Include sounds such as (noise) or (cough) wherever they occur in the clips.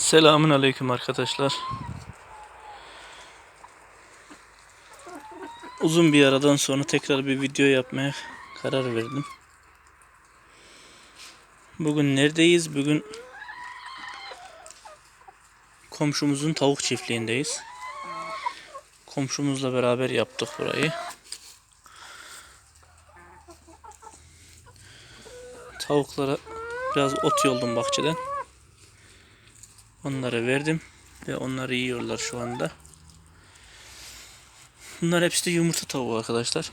Selamun aleyküm arkadaşlar. Uzun bir aradan sonra tekrar bir video yapmaya karar verdim. Bugün neredeyiz? Bugün komşumuzun tavuk çiftliğindeyiz. Komşumuzla beraber yaptık burayı. Tavuklara biraz ot yoldum bahçeden. Onlara verdim ve onları yiyorlar şu anda. Bunlar hepsi de yumurta tavuğu arkadaşlar.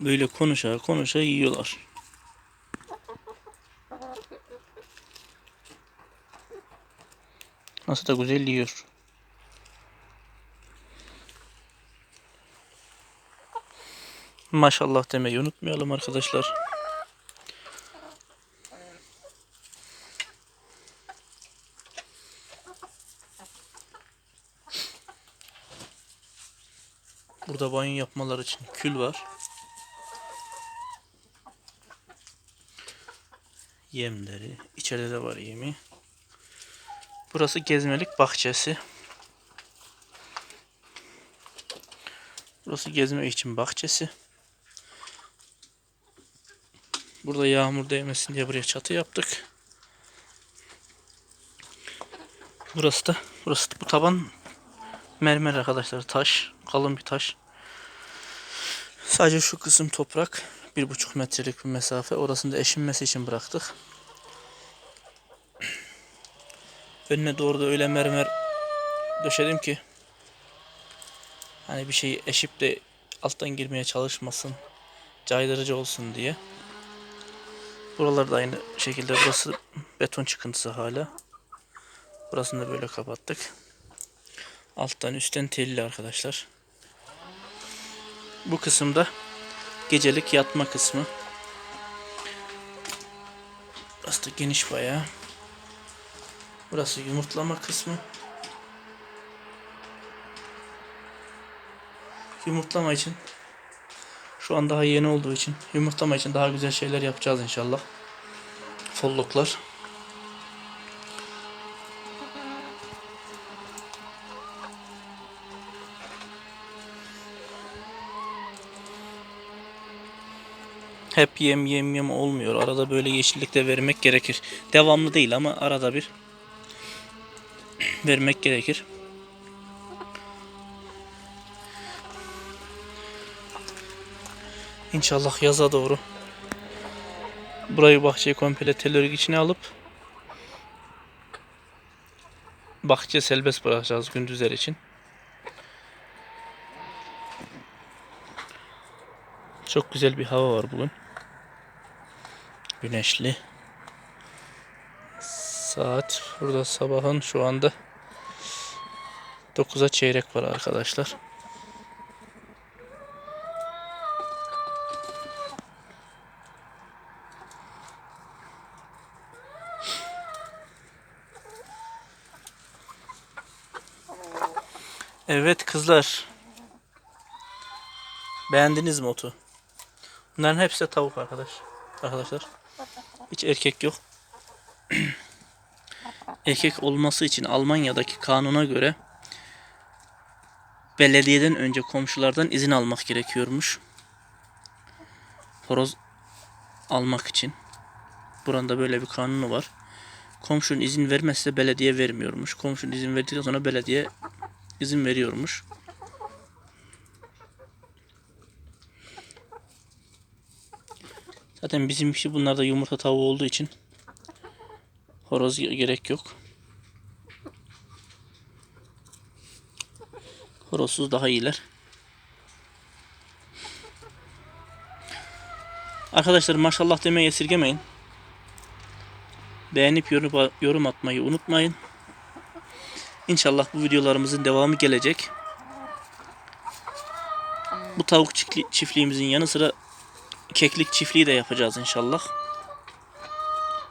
Böyle konuşa konuşa yiyorlar. Nasıl da güzel yiyor. Maşallah demeyi unutmayalım arkadaşlar. Burada banyo yapmaları için kül var. Yemleri. İçeride de var yemi. Burası gezmelik bahçesi. Burası gezmek için bahçesi. Burada yağmur değmesin diye buraya çatı yaptık. Burası da burası da bu taban mermer arkadaşlar taş kalın bir taş. Sadece şu kısım toprak bir buçuk metrelik bir mesafe orasını da eşinmesi için bıraktık. Önüne doğru da öyle mermer döşedim ki hani bir şey eşip de alttan girmeye çalışmasın caydırıcı olsun diye. Buralar da aynı şekilde burası beton çıkıntısı hala. Burasını da böyle kapattık. Alttan üstten telli arkadaşlar. Bu kısımda gecelik yatma kısmı. Burası da geniş bayağı. Burası yumurtlama kısmı. Yumurtlama için şu an daha yeni olduğu için yumurtlama için daha güzel şeyler yapacağız inşallah. Folluklar. Hep yem yem yem olmuyor. Arada böyle yeşillik de vermek gerekir. Devamlı değil ama arada bir vermek gerekir. İnşallah yaza doğru burayı bahçeyi komple telerik içine alıp bahçe serbest bırakacağız gündüzler için. Çok güzel bir hava var bugün. Güneşli. Saat burada sabahın şu anda 9'a çeyrek var arkadaşlar. Evet kızlar. Beğendiniz mi otu? Bunların hepsi de tavuk arkadaş. Arkadaşlar. Hiç erkek yok. (clears throat) erkek olması için Almanya'daki kanuna göre belediyeden önce komşulardan izin almak gerekiyormuş. Horoz almak için. Buranda böyle bir kanunu var. Komşunun izin vermezse belediye vermiyormuş. Komşunun izin verdikten sonra belediye izin veriyormuş. Zaten bizimki bunlarda yumurta tavuğu olduğu için horoz gerek yok. Horozsuz daha iyiler. Arkadaşlar maşallah demeyi esirgemeyin. Beğenip yorum, atmayı unutmayın. İnşallah bu videolarımızın devamı gelecek. Bu tavuk çiftli- çiftliğimizin yanı sıra keklik çiftliği de yapacağız inşallah.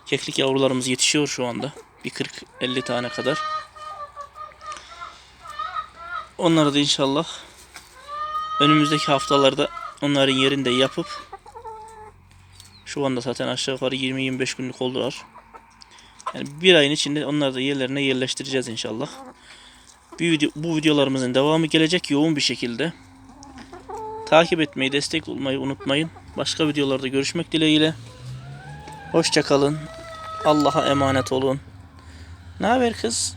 Keklik yavrularımız yetişiyor şu anda. Bir 40-50 tane kadar. Onları da inşallah önümüzdeki haftalarda onların yerinde yapıp şu anda zaten aşağı yukarı 20-25 günlük oldular. Yani bir ayın içinde onları da yerlerine yerleştireceğiz inşallah. Bir video, bu videolarımızın devamı gelecek yoğun bir şekilde. Takip etmeyi, destek olmayı unutmayın. Başka videolarda görüşmek dileğiyle. Hoşçakalın. Allah'a emanet olun. Ne haber kız?